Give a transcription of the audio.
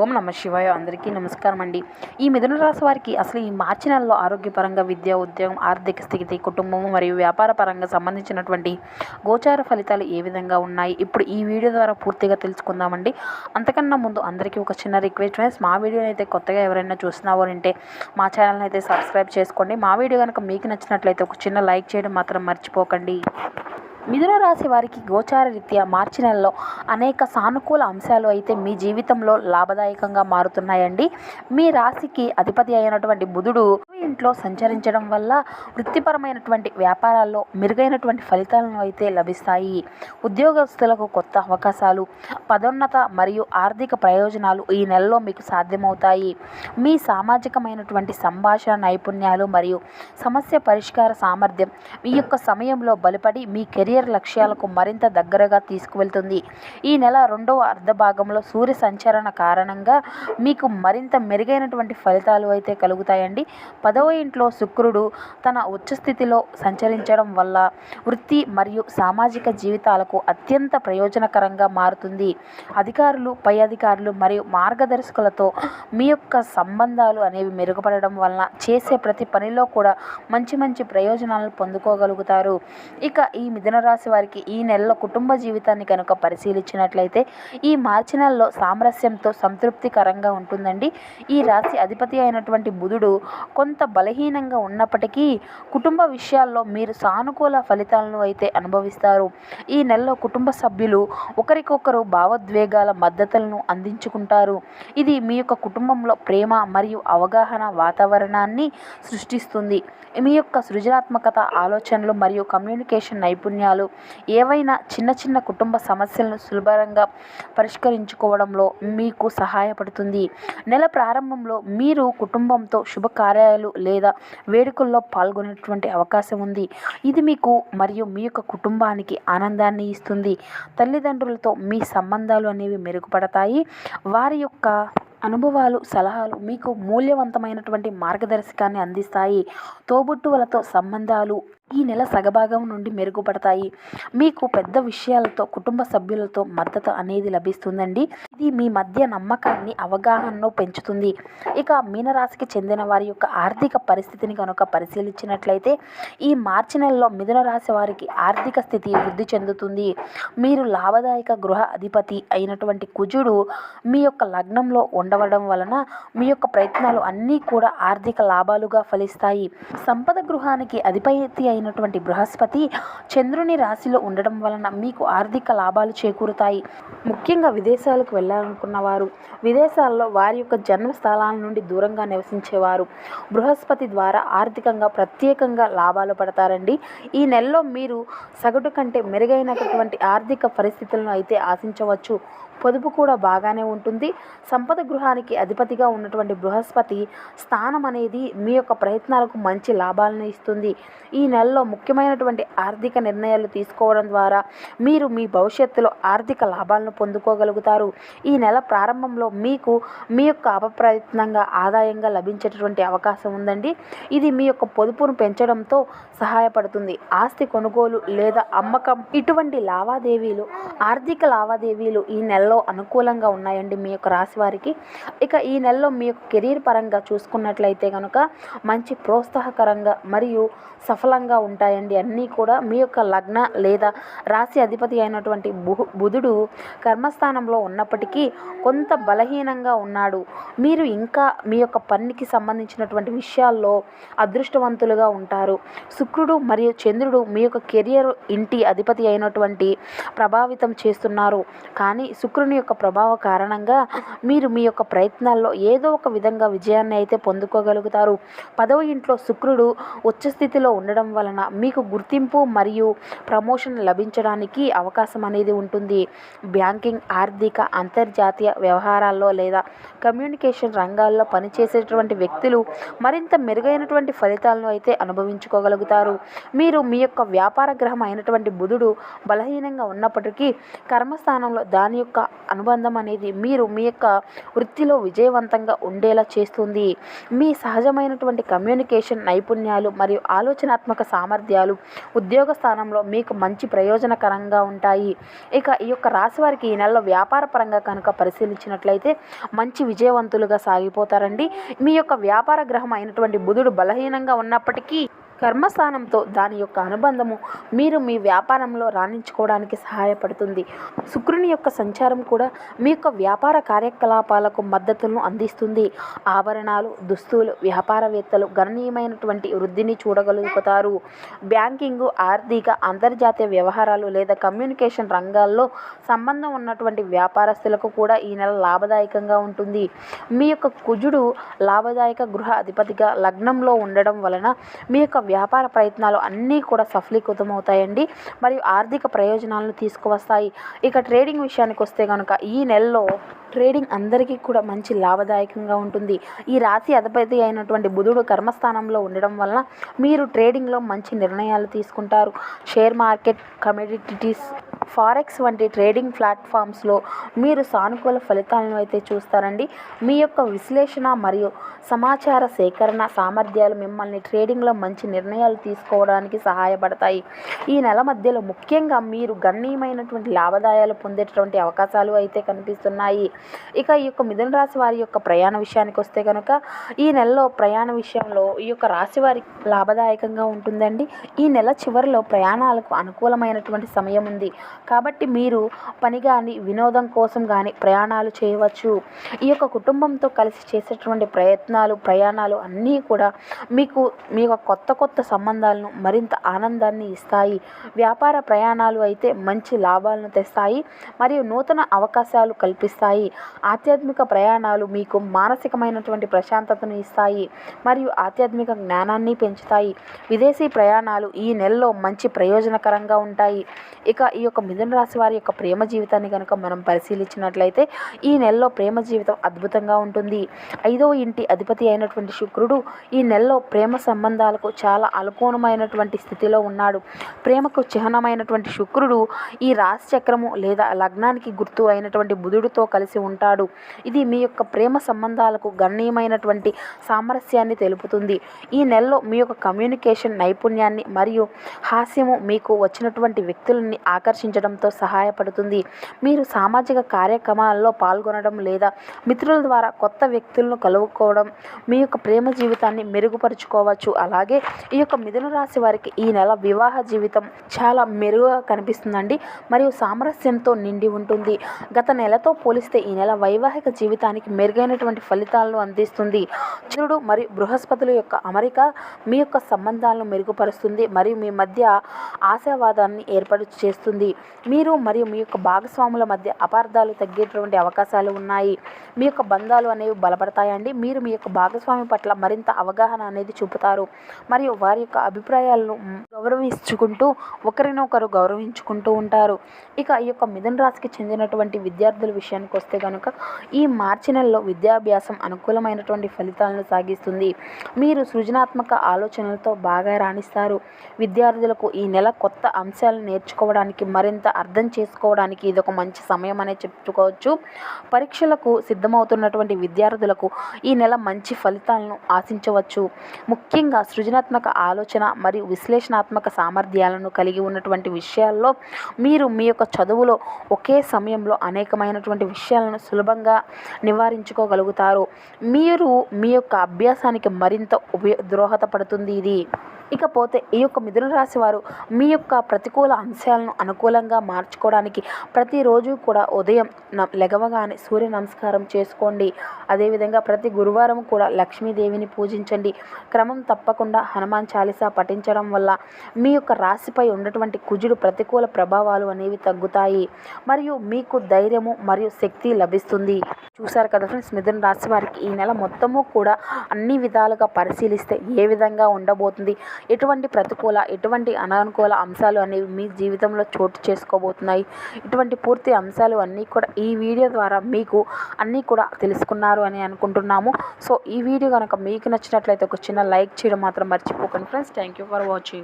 ఓం నమ శివాయ. అందరికీ నమస్కారం అండి ఈ మిథున రాశి వారికి అసలు ఈ మార్చి నెలలో ఆరోగ్యపరంగా విద్య ఉద్యోగం ఆర్థిక స్థితి కుటుంబం మరియు వ్యాపార పరంగా సంబంధించినటువంటి గోచార ఫలితాలు ఏ విధంగా ఉన్నాయి? ఇప్పుడు ఈ వీడియో ద్వారా పూర్తిగా తెలుసుకుందామండి. అంతకన్నా ముందు అందరికీ ఒక చిన్న రిక్వెస్ట్ ఫ్రెండ్స్. మా వీడియోని అయితే కొత్తగా ఎవరైనా చూస్తున్నారో అంటే మా ఛానల్ని అయితే సబ్స్క్రైబ్ చేసుకోండి. మా వీడియో కనుక మీకు నచ్చినట్లయితే ఒక చిన్న లైక్ చేయడం మాత్రం మర్చిపోకండి. మిథున రాశి వారికి గోచార రీత్యా మార్చి నెలలో అనేక సానుకూల అంశాలు అయితే మీ జీవితంలో లాభదాయకంగా మారుతున్నాయండి. మీ రాశికి అధిపతి అయినటువంటి బుధుడు ఇంట్లో సంచరించడం వల్ల వృత్తిపరమైనటువంటి వ్యాపారాల్లో మెరుగైనటువంటి ఫలితాలను అయితే లభిస్తాయి. ఉద్యోగస్తులకు కొత్త అవకాశాలు పదోన్నత మరియు ఆర్థిక ప్రయోజనాలు ఈ నెలలో మీకు సాధ్యమవుతాయి. మీ సామాజికమైనటువంటి సంభాషణ నైపుణ్యాలు మరియు సమస్య పరిష్కార సామర్థ్యం మీ యొక్క సమయంలో బలపడి మీ కెరీర్ కెరియర్ లక్ష్యాలకు మరింత దగ్గరగా తీసుకువెళ్తుంది. ఈ నెల రెండవ అర్ధ భాగంలో సూర్య సంచరణ కారణంగా మీకు మరింత మెరుగైనటువంటి ఫలితాలు అయితే కలుగుతాయండి. పదవ ఇంట్లో శుక్రుడు తన ఉచ్చ స్థితిలో సంచరించడం వల్ల వృత్తి మరియు సామాజిక జీవితాలకు అత్యంత ప్రయోజనకరంగా మారుతుంది. అధికారులు పై అధికారులు మరియు మార్గదర్శకులతో మీ యొక్క సంబంధాలు అనేవి మెరుగుపడడం వలన చేసే ప్రతి పనిలో కూడా మంచి మంచి ప్రయోజనాలను పొందుకోగలుగుతారు. ఇక ఈ మిథున రాశి వారికి ఈ నెలలో కుటుంబ జీవితాన్ని కనుక పరిశీలించినట్లయితే ఈ మార్చి నెలలో సామరస్యంతో సంతృప్తికరంగా ఉంటుందండి. ఈ రాశి అధిపతి అయినటువంటి బుధుడు కొంత బలహీనంగా ఉన్నప్పటికీ కుటుంబ విషయాల్లో మీరు సానుకూల ఫలితాలను అయితే అనుభవిస్తారు. ఈ నెలలో కుటుంబ సభ్యులు ఒకరికొకరు భావోద్వేగాల మద్దతులను అందించుకుంటారు. ఇది మీ యొక్క కుటుంబంలో ప్రేమ మరియు అవగాహన వాతావరణాన్ని సృష్టిస్తుంది. మీ యొక్క సృజనాత్మకత ఆలోచనలు మరియు కమ్యూనికేషన్ నైపుణ్యాలు ఏవైనా చిన్న చిన్న కుటుంబ సమస్యలను సులభంగా పరిష్కరించుకోవడంలో మీకు సహాయపడుతుంది. నెల ప్రారంభంలో మీరు కుటుంబంతో శుభకార్యాలు లేదా వేడుకల్లో పాల్గొనేటువంటి అవకాశం ఉంది. ఇది మీకు మరియు మీ యొక్క కుటుంబానికి ఆనందాన్ని ఇస్తుంది. తల్లిదండ్రులతో మీ సంబంధాలు అనేవి మెరుగుపడతాయి. వారి యొక్క అనుభవాలు సలహాలు మీకు మూల్యవంతమైనటువంటి మార్గదర్శకాన్ని అందిస్తాయి. తోబుట్టువులతో సంబంధాలు ఈ నెల సగభాగం నుండి మెరుగుపడతాయి. మీకు పెద్ద విషయాలతో కుటుంబ సభ్యులతో మద్దతు అనేది లభిస్తుందండి. ఇది మీ మధ్య నమ్మకాన్ని అవగాహనను పెంచుతుంది. ఇక మీనరాశికి చెందిన వారి యొక్క ఆర్థిక పరిస్థితిని కనుక పరిశీలించినట్లయితే ఈ మార్చి నెలలో మిథున రాశి వారికి ఆర్థిక స్థితి వృద్ధి చెందుతుంది. మీరు లాభదాయక గృహ అధిపతి అయినటువంటి కుజుడు మీ యొక్క లగ్నంలో ఉండవడం వలన మీ యొక్క ప్రయత్నాలు అన్నీ కూడా ఆర్థిక లాభాలుగా ఫలిస్తాయి. సంపద గృహానికి అధిపతి అయినటువంటి బృహస్పతి చంద్రుని రాశిలో ఉండడం వలన మీకు ఆర్థిక లాభాలు చేకూరుతాయి. ముఖ్యంగా విదేశాలకు వెళ్ళాలనుకున్న వారు విదేశాల్లో వారి యొక్క జన్మస్థలాల నుండి దూరంగా నివసించేవారు. బృహస్పతి ద్వారా ఆర్థికంగా ప్రత్యేకంగా లాభాలు పడతారండి. ఈ నెలలో మీరు సగటు కంటే మెరుగైనటువంటి ఆర్థిక పరిస్థితులను అయితే ఆశించవచ్చు. పొదుపు కూడా బాగానే ఉంటుంది. సంపద గృహానికి అధిపతిగా ఉన్నటువంటి బృహస్పతి స్థానం అనేది మీ యొక్క ప్రయత్నాలకు మంచి లాభాలను ఇస్తుంది. ఈ నెలలో ముఖ్యమైనటువంటి ఆర్థిక నిర్ణయాలు తీసుకోవడం ద్వారా మీరు మీ భవిష్యత్తులో ఆర్థిక లాభాలను పొందుకోగలుగుతారు. ఈ నెల ప్రారంభంలో మీకు మీ యొక్క అపప్రయత్నంగా ఆదాయంగా లభించేటటువంటి అవకాశం ఉందండి. ఇది మీ యొక్క పొదుపును పెంచడంతో సహాయపడుతుంది. ఆస్తి కొనుగోలు లేదా అమ్మకం ఇటువంటి లావాదేవీలు ఆర్థిక లావాదేవీలు ఈ నెలలో అనుకూలంగా ఉన్నాయండి మీ యొక్క రాశి వారికి. ఇక ఈ నెలలో మీ యొక్క కెరీర్ పరంగా చూసుకున్నట్లయితే కనుక మంచి ప్రోత్సాహకరంగా మరియు సఫలంగా ఉంటాయండి. అన్నీ కూడా మీ యొక్క లగ్న లేదా రాశి అధిపతి అయినటువంటి బు బుధుడు కర్మస్థానంలో ఉన్నప్పటికీ కొంత బలహీనంగా ఉన్నాడు. మీరు ఇంకా మీ యొక్క పనికి సంబంధించినటువంటి విషయాల్లో అదృష్టవంతులుగా ఉంటారు. శుక్రుడు మరియు చంద్రుడు మీ యొక్క కెరియర్ ఇంటి అధిపతి అయినటువంటి ప్రభావితం చేస్తున్నారు. కానీ శుక్రుని యొక్క ప్రభావ కారణంగా మీరు మీ యొక్క ప్రయత్నాల్లో ఏదో ఒక విధంగా విజయాన్ని అయితే పొందుకోగలుగుతారు. పదవ ఇంట్లో శుక్రుడు ఉచ్చ స్థితిలో ఉండడం వలన మీకు గుర్తింపు మరియు ప్రమోషన్ లభించడానికి అవకాశం అనేది ఉంటుంది. బ్యాంకింగ్ ఆర్థిక అంతర్జాతీయ వ్యవహారాల్లో లేదా కమ్యూనికేషన్ రంగాల్లో పనిచేసేటువంటి వ్యక్తులు మరింత మెరుగైనటువంటి ఫలితాలను అయితే అనుభవించుకోగలుగుతారు. మీరు మీ యొక్క వ్యాపార గ్రహం అయినటువంటి బుధుడు బలహీనంగా ఉన్నప్పటికీ కర్మస్థానంలో దాని యొక్క అనుబంధం అనేది మీరు మీ యొక్క వృత్తిలో విజయవంతంగా ఉండేలా చేస్తుంది. మీ సహజమైనటువంటి కమ్యూనికేషన్ నైపుణ్యాలు మరియు ఆలోచనాత్మక సామర్థ్యాలు ఉద్యోగ స్థానంలో మీకు మంచి ప్రయోజనకరంగా ఉంటాయి. ఇక ఈ యొక్క రాశి వారికి ఈ నెలలో వ్యాపార పరంగా కనుక పరిశీలించినట్లయితే మంచి విజయవంతులుగా సాగిపోతారండి. మీ యొక్క వ్యాపార గ్రహం అయినటువంటి బుధుడు బలహీనంగా ఉన్నప్పటికీ కర్మస్థానంతో దాని యొక్క అనుబంధము మీరు మీ వ్యాపారంలో రాణించుకోవడానికి సహాయపడుతుంది. శుక్రుని యొక్క సంచారం కూడా మీ యొక్క వ్యాపార కార్యకలాపాలకు మద్దతును అందిస్తుంది. ఆభరణాలు దుస్తులు వ్యాపారవేత్తలు గణనీయమైనటువంటి వృద్ధిని చూడగలుగుతారు. బ్యాంకింగ్ ఆర్థిక అంతర్జాతీయ వ్యవహారాలు లేదా కమ్యూనికేషన్ రంగాల్లో సంబంధం ఉన్నటువంటి వ్యాపారస్తులకు కూడా ఈ నెల లాభదాయకంగా ఉంటుంది. మీ యొక్క కుజుడు లాభదాయక గృహ అధిపతిగా లగ్నంలో ఉండడం వలన మీ యొక్క వ్యాపార ప్రయత్నాలు అన్నీ కూడా సఫలీకృతమవుతాయండి. మరియు ఆర్థిక ప్రయోజనాలను తీసుకువస్తాయి. ఇక ట్రేడింగ్ విషయానికి వస్తే కనుక ఈ నెలలో ట్రేడింగ్ అందరికీ కూడా మంచి లాభదాయకంగా ఉంటుంది. ఈ రాశి అధిపతి అయినటువంటి బుధుడు కర్మస్థానంలో ఉండడం వలన మీరు ట్రేడింగ్లో మంచి నిర్ణయాలు తీసుకుంటారు. షేర్ మార్కెట్ కమోడిటీస్ ఫారెక్స్ వంటి ట్రేడింగ్ ప్లాట్ఫామ్స్లో మీరు సానుకూల ఫలితాలను అయితే చూస్తారండి. మీ యొక్క విశ్లేషణ మరియు సమాచార సేకరణ సామర్థ్యాలు మిమ్మల్ని ట్రేడింగ్లో మంచి నిర్ణయాలు తీసుకోవడానికి సహాయపడతాయి. ఈ నెల మధ్యలో ముఖ్యంగా మీరు గణనీయమైనటువంటి లాభదాయాలు పొందేటటువంటి అవకాశాలు అయితే కనిపిస్తున్నాయి. ఇక ఈ యొక్క మిథున రాశి వారి యొక్క ప్రయాణ విషయానికి వస్తే కనుక ఈ నెలలో ప్రయాణ విషయంలో ఈ యొక్క రాశి వారికి లాభదాయకంగా ఉంటుందండి. ఈ నెల చివరిలో ప్రయాణాలకు అనుకూలమైనటువంటి సమయం ఉంది. కాబట్టి మీరు పని కానీ వినోదం కోసం కానీ ప్రయాణాలు చేయవచ్చు. ఈ యొక్క కుటుంబంతో కలిసి చేసేటువంటి ప్రయత్నాలు ప్రయాణాలు అన్నీ కూడా మీకు మీ యొక్క కొత్త కొత్త సంబంధాలను మరింత ఆనందాన్ని ఇస్తాయి. వ్యాపార ప్రయాణాలు అయితే మంచి లాభాలను తెస్తాయి మరియు నూతన అవకాశాలు కల్పిస్తాయి. ఆధ్యాత్మిక ప్రయాణాలు మీకు మానసికమైనటువంటి ప్రశాంతతను ఇస్తాయి మరియు ఆధ్యాత్మిక జ్ఞానాన్ని పెంచుతాయి. విదేశీ ప్రయాణాలు ఈ నెలలో మంచి ప్రయోజనకరంగా ఉంటాయి. ఇక ఈ యొక్క మిథున రాశి వారి యొక్క ప్రేమ జీవితాన్ని కనుక మనం పరిశీలించినట్లయితే ఈ నెలలో ప్రేమ జీవితం అద్భుతంగా ఉంటుంది. ఐదవ ఇంటి అధిపతి అయినటువంటి శుక్రుడు ఈ నెలలో ప్రేమ సంబంధాలకు చాలా అనుకూలమైనటువంటి స్థితిలో ఉన్నాడు. ప్రేమకు చిహ్నమైనటువంటి శుక్రుడు ఈ రాశి చక్రము లేదా లగ్నానికి గుర్తు అయినటువంటి బుధుడితో కలిసి ఉంటాడు. ఇది మీ యొక్క ప్రేమ సంబంధాలకు గణనీయమైనటువంటి సామరస్యాన్ని తెలుపుతుంది. ఈ నెలలో మీ యొక్క కమ్యూనికేషన్ నైపుణ్యాన్ని మరియు హాస్యము మీకు వచ్చినటువంటి వ్యక్తులని నిర్వహించడంతో సహాయపడుతుంది. మీరు సామాజిక కార్యక్రమాల్లో పాల్గొనడం లేదా మిత్రుల ద్వారా కొత్త వ్యక్తులను కలుపుకోవడం మీ యొక్క ప్రేమ జీవితాన్ని మెరుగుపరుచుకోవచ్చు. అలాగే ఈ యొక్క మిథున రాశి వారికి ఈ నెల వివాహ జీవితం చాలా మెరుగుగా కనిపిస్తుందండి. మరియు సామరస్యంతో నిండి ఉంటుంది. గత నెలతో పోలిస్తే ఈ నెల వైవాహిక జీవితానికి మెరుగైనటువంటి ఫలితాలను అందిస్తుంది. చంద్రుడు మరియు బృహస్పతుల యొక్క అమరిక మీ యొక్క సంబంధాలను మెరుగుపరుస్తుంది. మరియు మీ మధ్య ఆశావాదాన్ని ఏర్పాటు చేస్తుంది మీరు మరియు మీ యొక్క భాగస్వాముల మధ్య అపార్థాలు తగ్గేటువంటి అవకాశాలు ఉన్నాయి. మీ యొక్క బంధాలు అనేవి బలపడతాయండి. మీరు మీ యొక్క భాగస్వామి పట్ల మరింత అవగాహన అనేది చూపుతారు. మరియు వారి యొక్క అభిప్రాయాలను గౌరవించుకుంటూ ఒకరినొకరు గౌరవించుకుంటూ ఉంటారు. ఇక ఈ యొక్క మిథున రాశికి చెందినటువంటి విద్యార్థుల విషయానికి వస్తే కనుక ఈ మార్చి నెలలో విద్యాభ్యాసం అనుకూలమైనటువంటి ఫలితాలను సాగిస్తుంది. మీరు సృజనాత్మక ఆలోచనలతో బాగా రాణిస్తారు. విద్యార్థులకు ఈ నెల కొత్త అంశాలను నేర్చుకోవడానికి మరింత అర్థం చేసుకోవడానికి ఇది ఒక మంచి సమయం అనే చెప్పుకోవచ్చు. పరీక్షలకు సిద్ధమవుతున్నటువంటి విద్యార్థులకు ఈ నెల మంచి ఫలితాలను ఆశించవచ్చు. ముఖ్యంగా సృజనాత్మక ఆలోచన మరియు విశ్లేషణాత్మక సామర్థ్యాలను కలిగి ఉన్నటువంటి విషయాల్లో మీరు మీ యొక్క చదువులో ఒకే సమయంలో అనేకమైనటువంటి విషయాలను సులభంగా నివారించుకోగలుగుతారు. మీరు మీ యొక్క అభ్యాసానికి మరింత ఉపయో దోహదపడుతుంది ఇది. ఇకపోతే ఈ యొక్క మిథున రాశి వారు మీ యొక్క ప్రతికూల అంశాలను అనుకూలంగా మార్చుకోవడానికి ప్రతిరోజు కూడా ఉదయం లెగవగానే సూర్య నమస్కారం చేసుకోండి. అదేవిధంగా ప్రతి గురువారం కూడా లక్ష్మీదేవిని పూజించండి. క్రమం తప్పకుండా హనుమాన్ చాలీసా పఠించడం వల్ల మీ యొక్క రాశిపై ఉన్నటువంటి కుజుడు ప్రతికూల ప్రభావాలు అనేవి తగ్గుతాయి. మరియు మీకు ధైర్యము మరియు శక్తి లభిస్తుంది. చూసారు కదా ఫ్రెండ్స్ మిథున రాశి వారికి ఈ నెల మొత్తము కూడా అన్ని విధాలుగా పరిశీలిస్తే ఏ విధంగా ఉండబోతుంది? ఎటువంటి ప్రతికూల ఎటువంటి అననుకూల అంశాలు అనేవి మీ జీవితంలో చోటు చేసుకోబోతున్నాయి. ఇటువంటి పూర్తి అంశాలు అన్నీ కూడా ఈ వీడియో ద్వారా మీకు అన్నీ కూడా తెలుసుకున్నారు అని అనుకుంటున్నాము. సో ఈ వీడియో కనుక మీకు నచ్చినట్లయితే ఒక చిన్న లైక్ చేయడం మాత్రం మర్చిపోకండి. Friends thank you for watching